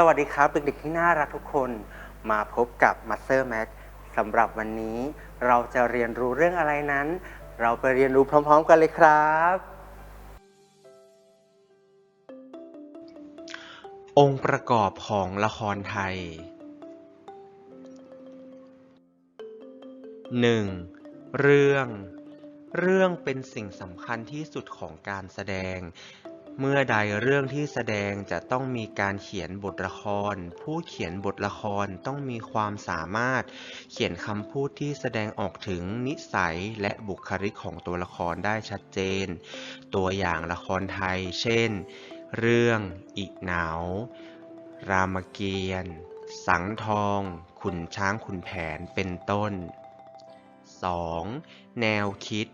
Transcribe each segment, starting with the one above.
สวัสดีครับเด็กๆที่น่ารักทุกคนมาพบกับมาสเตอร์แม็กสำหรับวันนี้เราจะเรียนรู้เรื่องอะไรนั้น เราไปเรียนรู้พร้อม ๆ กันเลยครับ องค์ประกอบของละครไทย 1. เรื่อง เรื่องเป็นสิ่งสำคัญที่สุดของการแสดง เมื่อใดเรื่องที่แสดงจะต้องมีการเขียนบทละคร ผู้เขียนบทละครต้องมีความสามารถ เขียนคำพูดที่แสดงออกถึงนิสัยและบุคลิกของตัวละครได้ชัดเจน ตัวอย่างละครไทย เช่น เรื่องอีเหนารามเกียรติ์สังทอง ขุนช้างขุนแผนเป็นต้น 2. แนวคิด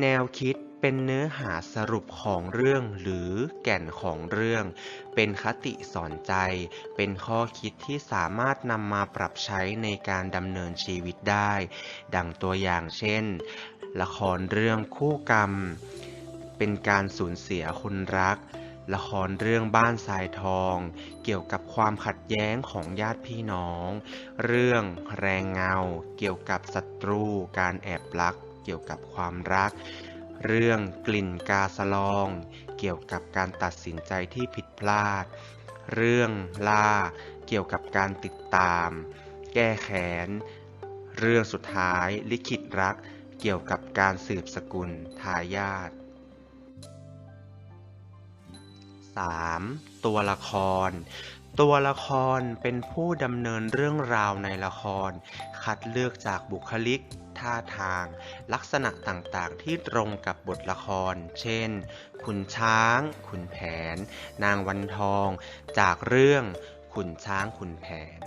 แนวคิด เป็นเนื้อหาสรุปของเรื่องหรือแก่นของเรื่อง เป็นคติสอนใจ เป็นข้อคิดที่สามารถนำมาปรับใช้ในการดำเนินชีวิตได้ ดังตัวอย่างเช่น ละครเรื่องคู่กรรม เป็นการสูญเสียคนรักละครเรื่องบ้านทรายทอง เกี่ยวกับความขัดแย้งของญาติพี่น้อง เรื่องแรงเงา เกี่ยวกับศัตรู การแอบรัก เกี่ยวกับความรัก เรื่องกลิ่นกาสลอง เกี่ยวกับการตัดสินใจที่ผิดพลาด เรื่องล่า เกี่ยวกับการติดตาม แก้แค้น เรื่องสุดท้ายลิขิตรัก เกี่ยวกับการสืบสกุลทายาท 3. ตัวละคร ตัวละครเป็นผู้ดำเนินเรื่องราวในละคร คัดเลือกจากบุคลิก ท่าทาง ลักษณะต่างๆ ที่ตรงกับบทละคร เช่น ขุนช้าง ขุนแผน นางวันทอง จากเรื่องขุนช้างขุนแผน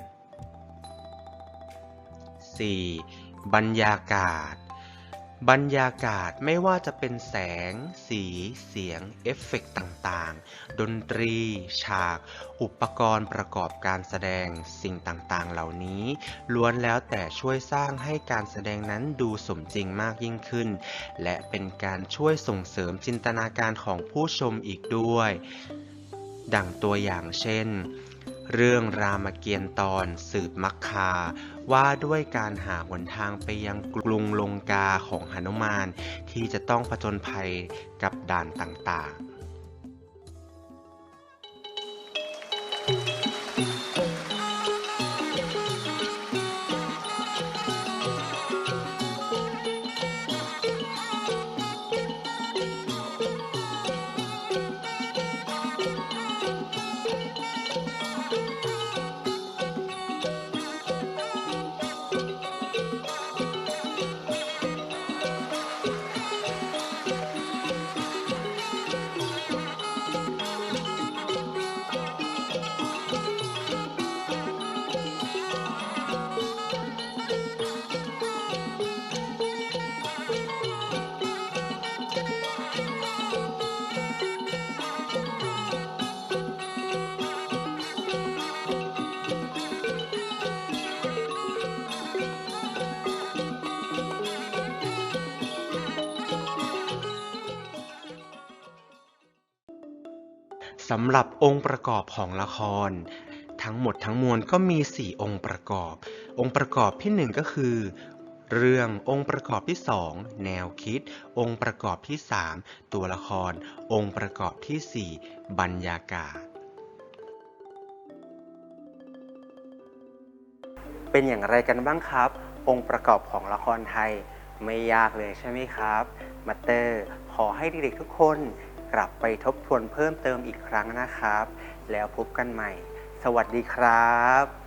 4. บรรยากาศ บรรยากาศไม่ว่าจะเป็นแสง สี เสียง เอฟเฟกต์ต่างๆ ดนตรี ฉาก อุปกรณ์ประกอบการแสดง สิ่งต่างๆ เหล่านี้ ล้วนแล้วแต่ช่วยสร้างให้การแสดงนั้นดูสมจริงมากยิ่งขึ้น และเป็นการช่วยส่งเสริมจินตนาการของผู้ชมอีกด้วย ดังตัวอย่างเช่น เรื่องรามเกียรติ์ตอนสืบมักคา ว่าด้วยการหาหนทางไปยังกรุงลงกาของหนุมานที่จะต้องผจญภัยกับด่านต่างๆ สำหรับองค์ประกอบของละคร ทั้งหมดทั้งมวลก็มี 4 องค์ประกอบ องค์ประกอบที่ 1 ก็คือ เรื่ององค์ประกอบที่ 2 แนวคิด องค์ประกอบที่ 3 ตัวละคร องค์ประกอบที่ 4 บรรยากาศ เป็นอย่างไรกันบ้างครับ องค์ประกอบของละครไทยไม่ยากเลยใช่ไหมครับ มาเตอร์ขอให้เด็กๆทุกคน กลับไปทบทวนเพิ่มเติมอีกครั้งนะครับ แล้วพบกันใหม่ สวัสดีครับ